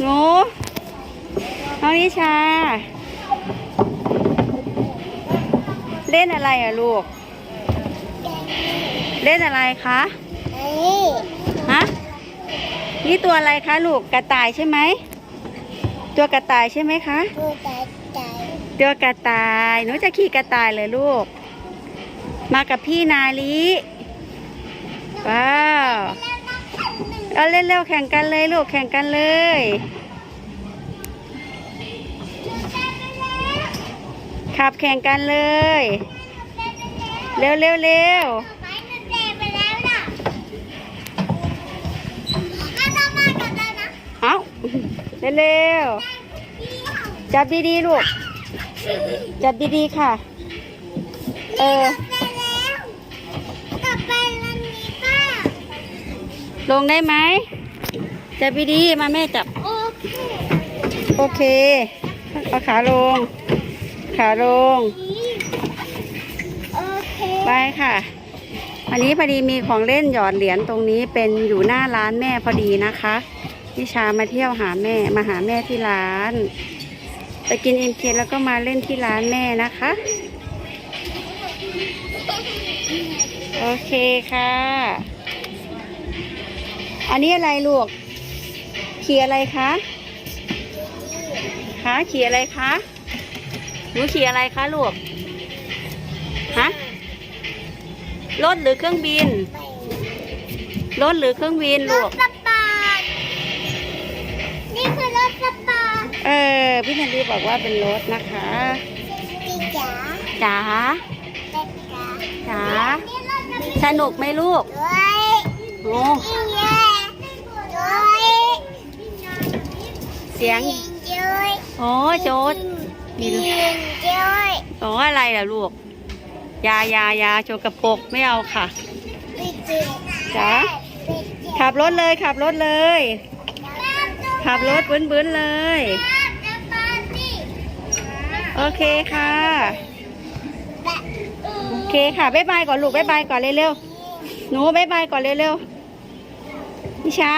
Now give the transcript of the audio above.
หนูน้องนิชา เล่นอะไรอะลูก เล่นอะไรคะฮะนี่ตัวอะไรคะลูกกระต่ายใช่ไหม ตัวกระต่ายใช่ไหมคะผู้ใจใจตัวกระต่ายหนูจะขี่กระต่ายเลยลูก มากับพี่นาลีว้าว เอาเล่นเร็วแข่งกันเลยลูกแข่งกันเลยขับแข่งกันเลย เร็วเร็วเร็วเตะไปแล้วน่ะถ้าต้องมากับเรานะเอาเร็วเร็วจับดีๆลูก จับดีๆค่ะ เออ ไปแล้วกลับไปวันนี้ป้า ลงได้ไหมจับดีๆมาแม่จับ โอเคโอเคเอาขาลง ขาลงโอเคไปค่ะอันนี้พอดีมีของเล่นหยอดเหรียญตรงนี้เป็นอยู่หน้าร้านแม่พอดีนะคะนิชามาเที่ยวหาแม่มาหาแม่ที่ร้าน ไปกินเอ็มเคแล้วก็มาเล่นที่ร้านแม่นะคะ โอเคค่ะ อันนี้อะไรลูกขี่อะไรคะคะขี่อะไรคะหนูขี่อะไรคะลูกฮะรถหรือเครื่องบินรถหรือเครื่องบินรลูถกสปอร์ตนี่คือรถสปอร์ตเออพี่แคนดี้บอกว่าเป็นรถนะคะพี่จ๋าจ๋าเด็กจ๋าจ๋านี่รถจะมีสนุกไหมลูกด้วยโอ้ ยิ่งแย่ด้วย เสียงยิ่งด้วยโอ้โจดยิ่งด้วยโอ้อะไรล่ะลูก ยายายาโจกระปรกไม่เอาค่ะพี่จ๋าจ๋าขับรถเลยขับรถเลย ขับรถบื้นๆเลย โอเคค่ะ โอเคค่ะบ๊ายบายก่อนลูกบ๊ายบายก่อนเร็วๆหนูบ๊ายบายก่อนเร็วๆนิชา